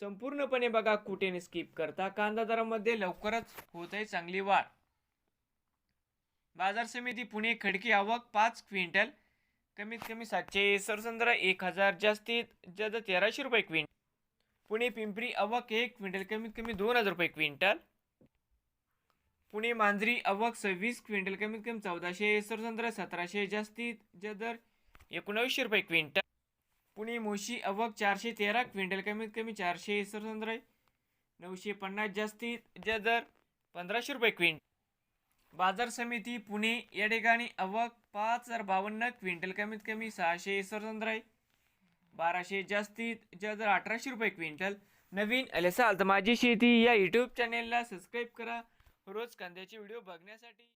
संपूर्णपणे बघा कुठे स्किप करता. कांदा दरामध्ये लवकरच होत आहे चांगली वाढ. बाजार समिती पुणे खडकी आवक पाच क्विंटल कमीत कमी सातशे सरसंद्र एक हजार जास्तीत जास्त तेराशे रुपये क्विंटल. पुणे पिंपरी आवक एक क्विंटल कमीत कमी दोन हजार रुपये क्विंटल. पुणे मांजरी आवक सव्वीस क्विंटल कमीत कमी चौदाशे सरसंद्र सतराशे जास्तीत जदर एकोणावीसशे रुपये क्विंटल. पुणे मोशी अवक चारशे तेरा क्विंटल कमीत कमी चारशे सरसंद्रा नऊशे पन्नास जास्तीत जास्त दर पंधराशे रुपये क्विंटल बाजार समिती पुणे या ठिकाणी अवक पाच हजार बावन्न क्विंटल कमीत कमी सहाशे सरसंद्रा बाराशे जास्तीत जास्त दर अठराशे रुपये क्विंटल. नवीन आले असाल तर माझी शेती या यूट्यूब चॅनेलला सबस्क्राईब करा. रोज कांद्याचे व्हिडिओ बघण्यासाठी